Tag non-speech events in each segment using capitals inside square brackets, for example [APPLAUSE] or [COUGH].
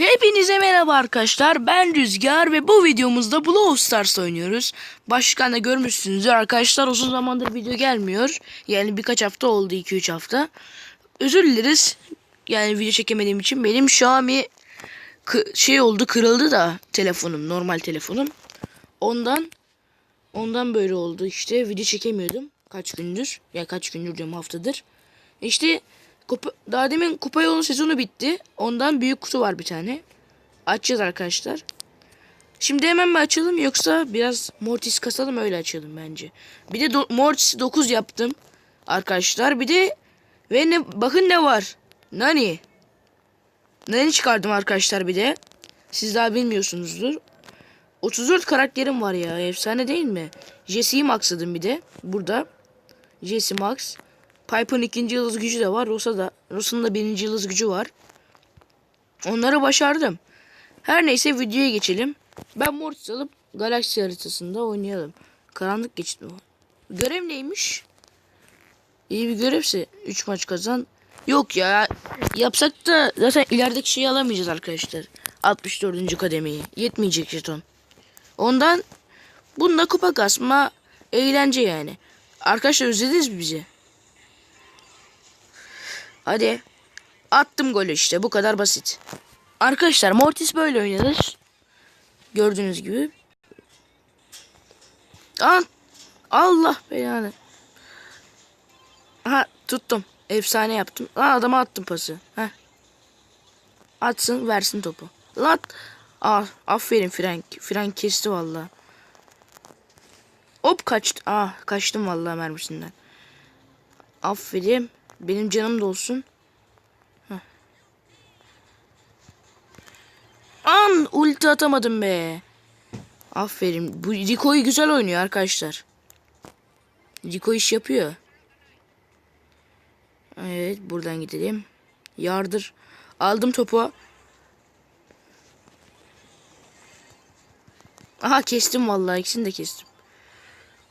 Hepinize merhaba arkadaşlar. Ben Rüzgar ve bu videomuzda Brawl Stars oynuyoruz. Başkan da görmüşsünüzdür arkadaşlar. Uzun zamandır video gelmiyor. Yani birkaç hafta oldu 2-3 hafta. Özür dileriz. Yani video çekemediğim için benim Xiaomi şey oldu kırıldı da telefonum normal telefonum. Ondan ondan böyle oldu işte video çekemiyordum kaç gündür. Ya kaç gündür diyorum haftadır. İşte kupa, daha demin kupa yolu sezonu bitti. Ondan büyük kutu var bir tane. Açacağız arkadaşlar. Şimdi hemen mi açalım yoksa biraz Mortis kasalım öyle açalım bence. Bir de do- Mortis 9 yaptım arkadaşlar. Bir de ve ne bakın ne var. Nani. Nani çıkardım arkadaşlar bir de. Siz daha bilmiyorsunuzdur. 34 karakterim var ya. Efsane değil mi? Jesse'yi maxladım bir de. Burada. Jesse Max. Pipe'ın ikinci yıldız gücü de var. Rosa da, Rosa'nın da birinci yıldız gücü var. Onları başardım. Her neyse videoya geçelim. Ben Mortis alıp galaksi haritasında oynayalım. Karanlık geçit mi? Görev neymiş? İyi bir görevse 3 maç kazan. Yok ya yapsak da zaten ilerideki şeyi alamayacağız arkadaşlar. 64. kademeyi. Yetmeyecek jeton. Ondan bununla kupa kasma eğlence yani. Arkadaşlar özlediniz mi bizi? Hadi. Attım golü işte. Bu kadar basit. Arkadaşlar Mortis böyle oynanır. Gördüğünüz gibi. An Allah belanı. Ha tuttum. Efsane yaptım. Aa, adama attım pası. Heh. Atsın versin topu. Lat. Aa, aferin Frank. Frank kesti valla. Hop kaçtı. Ah kaçtım vallahi mermisinden. Aferin. Benim canım da olsun. Heh. An ulti atamadım be. Aferin. Bu Rico'yu güzel oynuyor arkadaşlar. Rico iş yapıyor. Evet buradan gidelim. Yardır. Aldım topu. Aha kestim vallahi ikisini de kestim.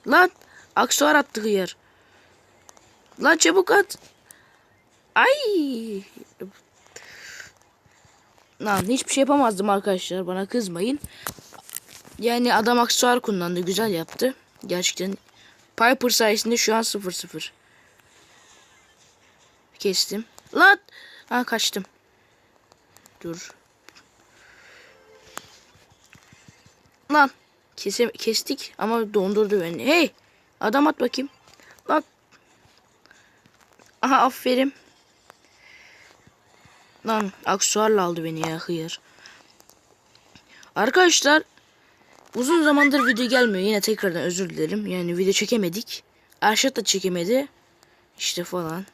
Lan aksuar attı hıyar. Lan çabuk at. Ay. Lan hiçbir şey yapamazdım arkadaşlar. Bana kızmayın. Yani adam aksuar kullandı. Güzel yaptı. Gerçekten Piper sayesinde şu an 0-0. Kestim. Lan. Ha kaçtım. Dur. Lan. Kese, kestik ama dondurdu beni. Hey. Adam at bakayım. Lan. Aha aferin. Lan aksuarla aldı beni ya hıyar. Arkadaşlar uzun zamandır video gelmiyor. Yine tekrardan özür dilerim. Yani video çekemedik. Arşat da çekemedi. İşte falan.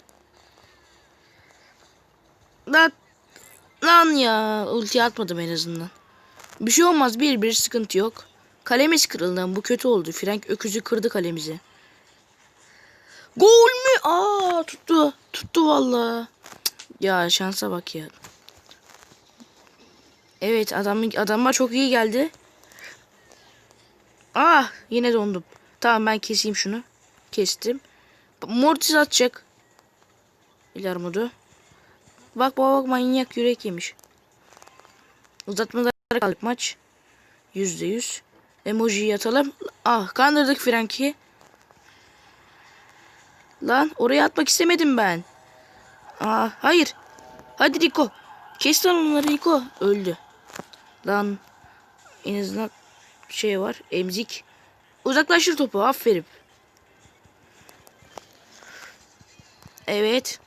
Lan lan ya ulti atmadım en azından. Bir şey olmaz bir bir sıkıntı yok. Kalemiz kırıldı bu kötü oldu. Frank öküzü kırdı kalemizi. Gol mü? Aa tuttu. Tuttu valla. Ya şansa bak ya. Evet adam adamlar çok iyi geldi. Ah yine dondum. Tamam ben keseyim şunu. Kestim. Mortis atacak. İler modu. Bak bak bak manyak yürek yemiş. Uzatmalara kaldık maç. Yüzde yüz. Emojiyi atalım. Ah kandırdık Frank'i. Lan oraya atmak istemedim ben. Aa hayır. Hadi Rico. Kes lan onları Rico. Öldü. Lan en azından şey var. Emzik. Uzaklaştır topu. Aferin. Evet.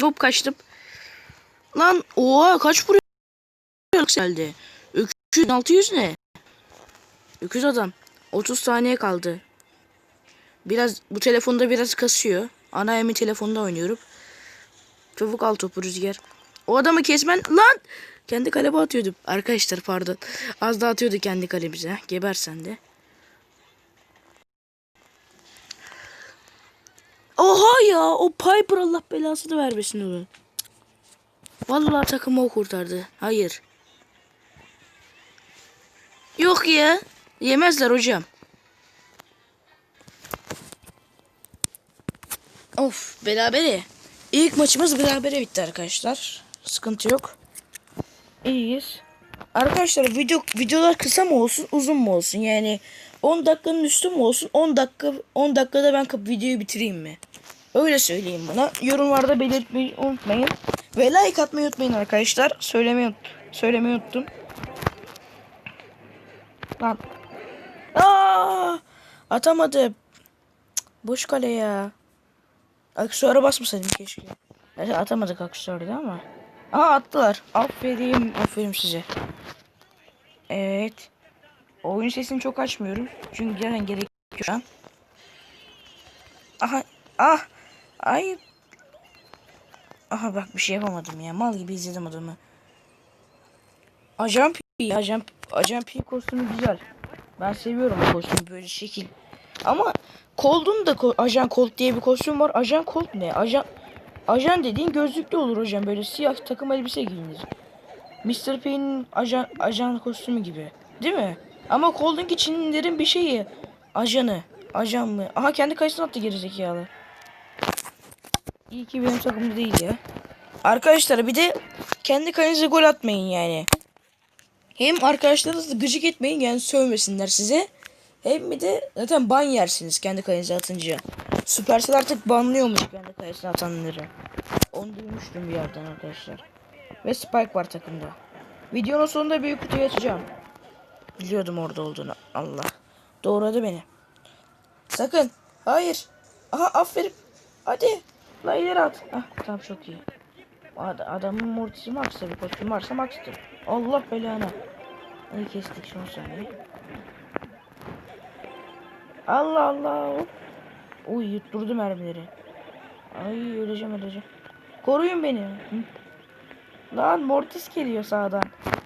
Hop kaçtım. Lan oha kaç vuruyor geldi. Öküz 600 ne? Öküz adam. 30 saniye kaldı. Biraz bu telefonda biraz kasıyor. Ana emin telefonda oynuyorum. Çabuk al topu rüzgar. O adamı kesmen lan. Kendi kaleme atıyordum. Arkadaşlar pardon. Az daha atıyordu kendi kalemize. Geber sen de. Oha ya o Piper Allah belasını vermesin onu. Vallahi takımı o kurtardı. Hayır. Yok ya. Yemezler hocam. Of berabere. İlk maçımız berabere bitti arkadaşlar. Sıkıntı yok. İyiyiz. Arkadaşlar video videolar kısa mı olsun, uzun mu olsun? Yani 10 dakikanın üstü mü olsun? 10 dakika 10 dakikada ben videoyu bitireyim mi? Öyle söyleyeyim bana. Yorumlarda belirtmeyi unutmayın. Ve like atmayı unutmayın arkadaşlar. Söylemeyi unut söylemeyi unuttum. Lan. Aa! Atamadım. Cık, Boş kale ya. Aksesuara basmasaydım keşke. Neyse atamadık aksesuarda ama. Aa attılar. Aferin. Aferin size. Evet. Oyun sesini çok açmıyorum. Çünkü gelen gerekiyor şu an. Aha. Ah. Ay. Aha bak bir şey yapamadım ya. Mal gibi izledim adamı. Ajan P. Ajan, Ajan P kostümü güzel. Ben seviyorum bu kostümü böyle şekil. Ama Cold'un da Ajan Colt diye bir kostüm var. Ajan Colt ne? Ajan Ajan dediğin gözlüklü olur hocam. Böyle siyah takım elbise giyinir. Mr. Payne'in ajan, ajan kostümü gibi. Değil mi? Ama Cold'unki Çinlilerin bir şeyi. Ajanı. Ajan mı? Aha kendi kayısını attı gerizekalı. İyi ki benim takımda değil ya. Arkadaşlar bir de kendi kalenize gol atmayın yani. Hem arkadaşlarınızı gıcık etmeyin yani sövmesinler size. Hem bir de zaten ban yersiniz kendi kalenize atınca. Supercell artık banlıyormuş kendi kalesine atanları. Onu duymuştum bir yerden arkadaşlar. Ve Spike var takımda. Videonun sonunda büyük kutuyu açacağım. Biliyordum orada olduğunu. Allah. Doğradı beni. Sakın. Hayır. Aha aferin. Hadi. La ileri at. Ah tamam çok iyi. Ad adamın mortisi max'ta bir kostüm varsa max'tır. Allah belanı. İyi kestik son saniye. Allah Allah. Uy yutturdu mermileri. Ay öleceğim öleceğim. Koruyun beni. Lan Mortis geliyor sağdan.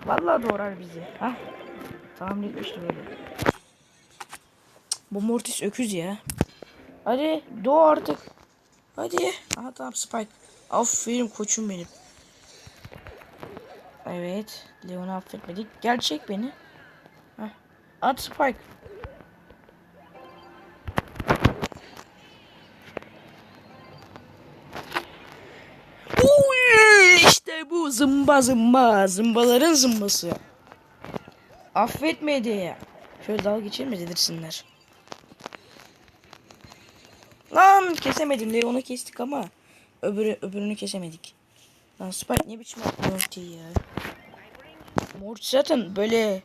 Vallahi doğrar bizi. Hah. Tahmin etmiştim öyle. Bu Mortis öküz ya. Hadi doğ artık. Hadi. Aha tamam Spike. Aferin koçum benim. Evet. Leon'u affetmedik. Gerçek beni. Heh. At Spike. Zımba zımba. Zımbaların zımbası. Affetmedi. Şöyle dalga geçelim mi dedirsinler. Lan kesemedim. Leon'u kestik ama öbürü öbürünü kesemedik. Lan Spike ne biçim ultiyi ya. Morty zaten böyle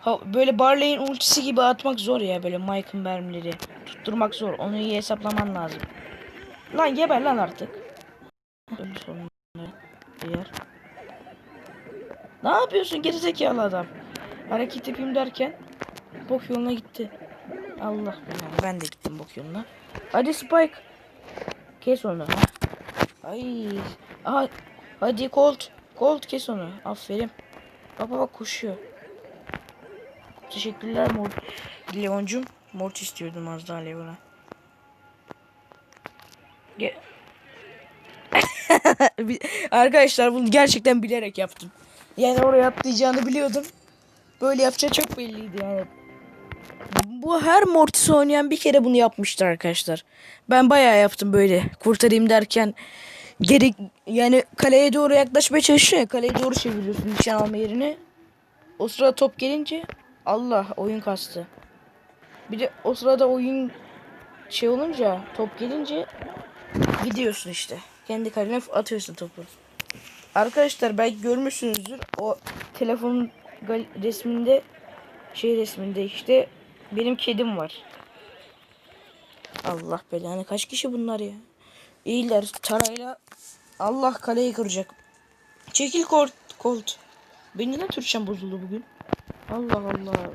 ha, böyle Barley'in ultisi gibi atmak zor ya böyle Mike'ın mermileri. Tutturmak zor. Onu iyi hesaplaman lazım. Lan geber lan artık. Öyle sorunları diğer. Ne yapıyorsun gerizekalı adam? Hareket yapayım derken bok yoluna gitti. Allah belanı. Ben de gittim bok yoluna. Hadi Spike. Kes onu. Ha. Ay. Aha. Hadi Colt. Colt kes onu. Aferin. Baba bak koşuyor. Teşekkürler Mort. Leoncum. Mort istiyordum az daha Leon'a. Ge Bi- [LAUGHS] Arkadaşlar bunu gerçekten bilerek yaptım. Yani oraya atlayacağını biliyordum. Böyle yapacağı çok belliydi yani. Bu her Mortis oynayan bir kere bunu yapmıştır arkadaşlar. Ben bayağı yaptım böyle. Kurtarayım derken geri yani kaleye doğru yaklaşmaya çalışıyor ya. Kaleye doğru çeviriyorsun nişan alma yerini. O sırada top gelince Allah oyun kastı. Bir de o sırada oyun şey olunca top gelince gidiyorsun işte. Kendi kalene atıyorsun topu. Arkadaşlar belki görmüşsünüzdür. O telefonun resminde şey resminde işte benim kedim var. Allah belanı kaç kişi bunlar ya? İyiler tarayla Allah kaleyi kıracak. Çekil kort kolt. Benim neden Türkçem bozuldu bugün? Allah Allah.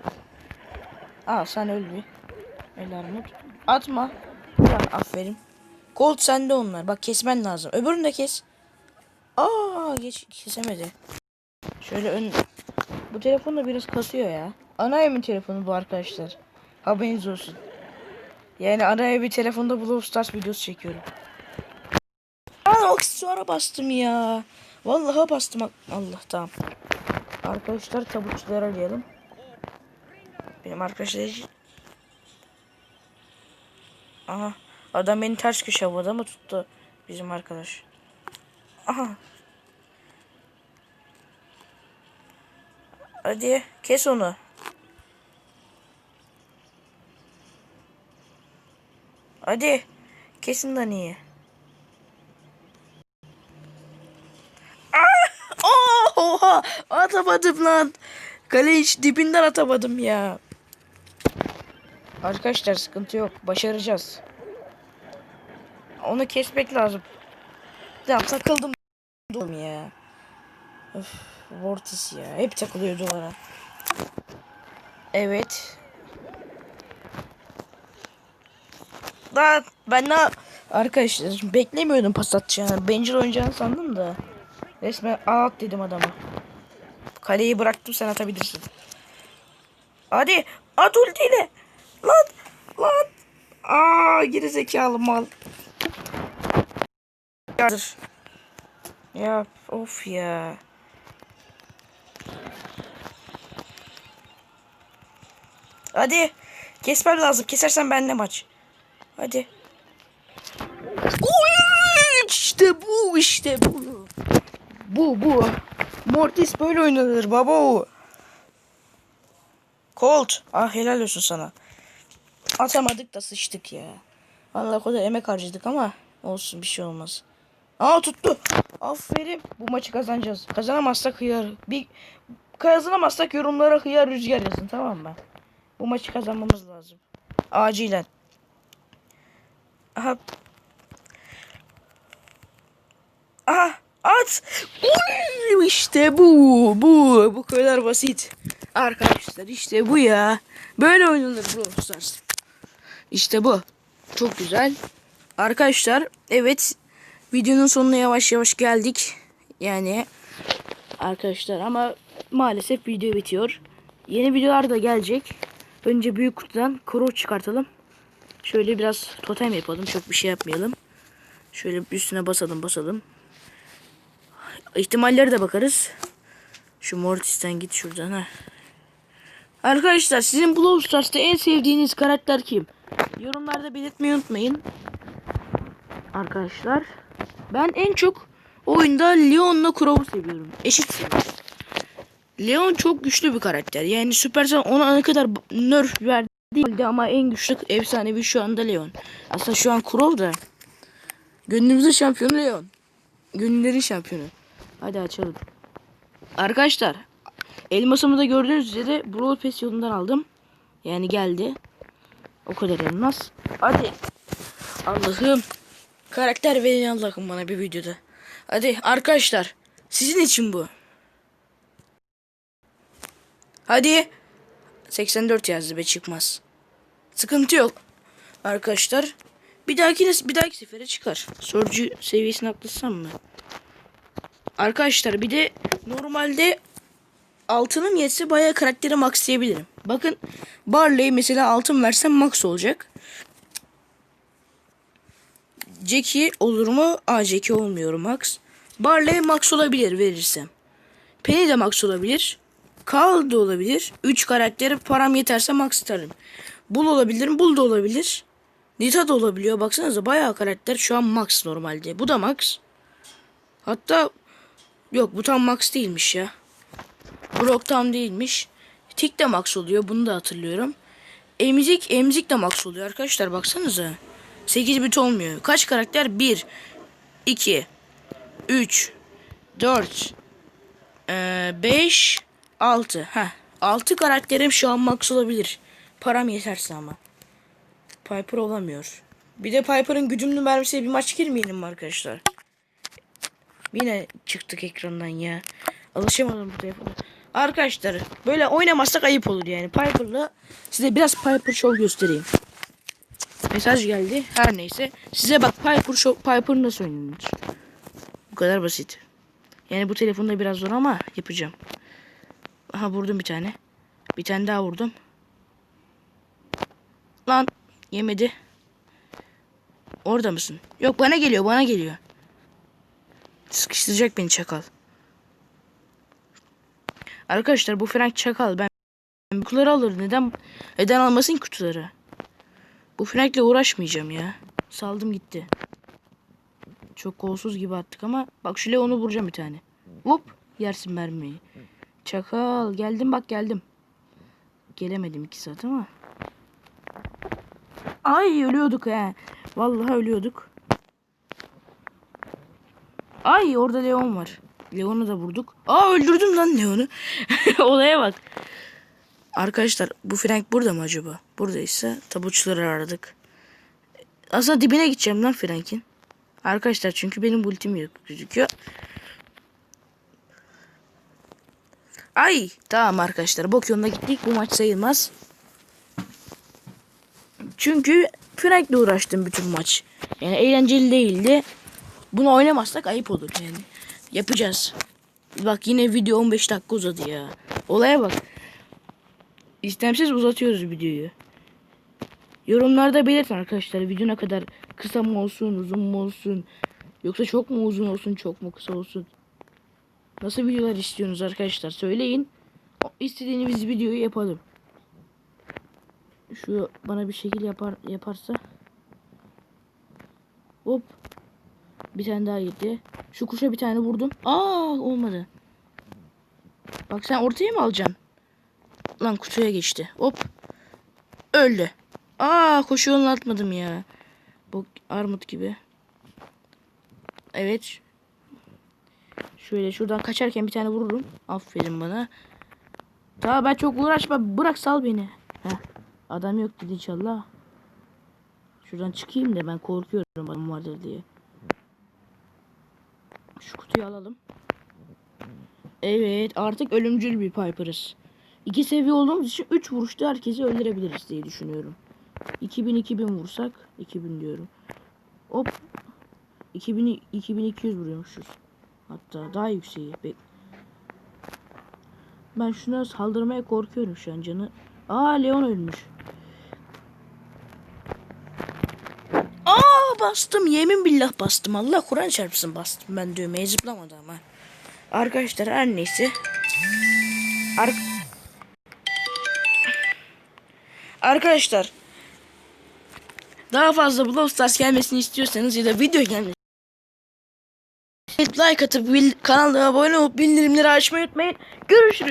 Aa sen öl bir. El armut. Atma. Lan aferin. Colt sende onlar. Bak kesmen lazım. Öbürünü de kes. Aa geç kesemedi. Şöyle ön... Bu telefon da biraz kasıyor ya. Ana evimin telefonu bu arkadaşlar. Haberiniz olsun. Yani ana evi telefonda Brawl Stars videosu çekiyorum. Aa aksesuara bastım ya. Vallahi bastım. Allah tamam. Arkadaşlar tabutçuları arayalım. Benim arkadaşlar Aha. Adam beni ters köşe havada mı tuttu? Bizim arkadaş. Aha. Hadi kes onu. Hadi. Kesin lan iyi. Ah! Oh, oha! Atamadım lan. Kale hiç dibinden atamadım ya. Arkadaşlar sıkıntı yok. Başaracağız. Onu kesmek lazım. Ya takıldım ya. Öf, Mortis ya. Hep takılıyor duvara. Evet. Lan ben ne Arkadaşlar beklemiyordum pas atacağını. Bencil oynayacağını sandım da. Resmen at dedim adama. Kaleyi bıraktım sen atabilirsin. Hadi at ultiyle. Lan lan. Aa geri zekalı mal. Yardır. Ya of ya. Hadi. Kesmem lazım. Kesersen bende maç. Hadi. İşte bu işte bu. Bu bu. Mortis böyle oynanır baba. Colt. Ah helal olsun sana. Atamadık da sıçtık ya. Allah o kadar emek harcadık ama olsun bir şey olmaz. Aa tuttu. Aferin. Bu maçı kazanacağız. Kazanamazsak hıyar. Bir kazanamazsak yorumlara hıyar rüzgar yazın tamam mı? Bu maçı kazanmamız lazım. Acilen. Aha. Aha. At. Uy, İşte bu. Bu. Bu kadar basit. Arkadaşlar işte bu ya. Böyle oynanır Brawl Stars. İşte bu. Çok güzel. Arkadaşlar evet videonun sonuna yavaş yavaş geldik. Yani arkadaşlar ama maalesef video bitiyor. Yeni videolar da gelecek. Önce büyük kutudan kuru çıkartalım. Şöyle biraz totem yapalım. Çok bir şey yapmayalım. Şöyle üstüne basalım basalım. İhtimalleri de bakarız. Şu Mortis'ten git şuradan ha. Arkadaşlar sizin Brawl en sevdiğiniz karakter kim? Yorumlarda belirtmeyi unutmayın. Arkadaşlar ben en çok oyunda Leon'la Crow'u seviyorum. Eşit. Leon çok güçlü bir karakter. Yani Supercell ona ne kadar nerf verdi ama en güçlü efsanevi şu anda Leon. Aslında şu an Crow da gönlümüzün şampiyonu Leon. Gönüllerin şampiyonu. Hadi açalım. Arkadaşlar elmasımı da gördüğünüz üzere Brawl Pass yolundan aldım. Yani geldi. O kadar elmas. Hadi. Allah'ım. Karakter verin Allah'ım bana bir videoda. Hadi arkadaşlar. Sizin için bu. Hadi. 84 yazdı be çıkmaz. Sıkıntı yok. Arkadaşlar. Bir dahaki bir dahaki sefere çıkar. Sorucu seviyesini atlatsam mı? Arkadaşlar bir de normalde altınım yetse bayağı karakteri maxlayabilirim. Bakın Barley mesela altın versem max olacak. Jackie olur mu? Aa Jackie olmuyor max. Barley max olabilir verirsem. Penny de max olabilir. Carl da olabilir. 3 karakteri param yeterse max tutarım. Bull olabilir. Bull da olabilir. Nita da olabiliyor. Baksanıza bayağı karakter şu an max normalde. Bu da max. Hatta yok bu tam max değilmiş ya. Brock tam değilmiş. Tik de max oluyor. Bunu da hatırlıyorum. Emzik, emzik de max oluyor arkadaşlar. Baksanıza. 8 bit olmuyor. Kaç karakter? 1, 2, 3, 4, 5, 6. Heh. 6 karakterim şu an max olabilir. Param yeterse ama. Piper olamıyor. Bir de Piper'ın güdümlü mermisiyle bir maç girmeyelim mi arkadaşlar? Yine çıktık ekrandan ya. Alışamadım bu telefona. Arkadaşlar böyle oynamazsak ayıp olur yani. Piper'la size biraz Piper Show göstereyim. Mesaj geldi. Her neyse. Size bak Piper Show, Piper nasıl oynanır. Bu kadar basit. Yani bu telefonda biraz zor ama yapacağım. Aha vurdum bir tane. Bir tane daha vurdum. Lan yemedi. Orada mısın? Yok bana geliyor bana geliyor. Sıkıştıracak beni çakal. Arkadaşlar bu Frank çakal. Ben kutuları alır. Neden neden almasın kutuları? Bu Frank'le uğraşmayacağım ya. Saldım gitti. Çok kolsuz gibi attık ama bak şu Leon'u vuracağım bir tane. Hop yersin mermiyi. Çakal geldim bak geldim. Gelemedim iki saat ama. Ay ölüyorduk he. Vallahi ölüyorduk. Ay orada Leon var. Leon'u da vurduk. Aa öldürdüm lan Leon'u. [LAUGHS] Olaya bak. Arkadaşlar bu Frank burada mı acaba? Buradaysa tabuçları aradık. Aslında dibine gideceğim lan Frank'in. Arkadaşlar çünkü benim ultim yok gözüküyor. Ay tamam arkadaşlar bok yoluna gittik bu maç sayılmaz. Çünkü Frank'le uğraştım bütün maç. Yani eğlenceli değildi. Bunu oynamazsak ayıp olur yani. Yapacağız. Bak yine video 15 dakika uzadı ya. Olaya bak. İstemsiz uzatıyoruz videoyu. Yorumlarda belirtin arkadaşlar video ne kadar kısa mı olsun uzun mu olsun. Yoksa çok mu uzun olsun çok mu kısa olsun. Nasıl videolar istiyorsunuz arkadaşlar söyleyin. İstediğiniz videoyu yapalım. Şu bana bir şekil yapar yaparsa. Hop. Bir tane daha yedi. Şu kuşa bir tane vurdum. Aa olmadı. Bak sen ortaya mı alacaksın? Lan kutuya geçti. Hop. Öldü. Aa koşu yolunu atmadım ya. Bu armut gibi. Evet. Şöyle şuradan kaçarken bir tane vururum. Aferin bana. Daha ben çok uğraşma. Bırak sal beni. Heh. Adam yok dedi inşallah. Şuradan çıkayım da ben korkuyorum adam vardır diye. Şu kutuyu alalım. Evet artık ölümcül bir Piper'ız. İki seviye olduğumuz için 3 vuruşta herkesi öldürebiliriz diye düşünüyorum. 2000 2000 vursak 2000 diyorum. Hop. 2000 2200 vuruyormuşuz. Hatta daha yükseği. Bek ben şuna saldırmaya korkuyorum şu an canı. Aa Leon ölmüş. Aa bastım yemin billah bastım. Allah Kur'an çarpsın bastım. Ben düğmeye zıplamadı ama. Arkadaşlar her neyse. Ar Arkadaşlar daha fazla Brawl Stars gelmesini istiyorsanız ya da video gelmesini like atıp kanala abone olup bildirimleri açmayı unutmayın. Görüşürüz.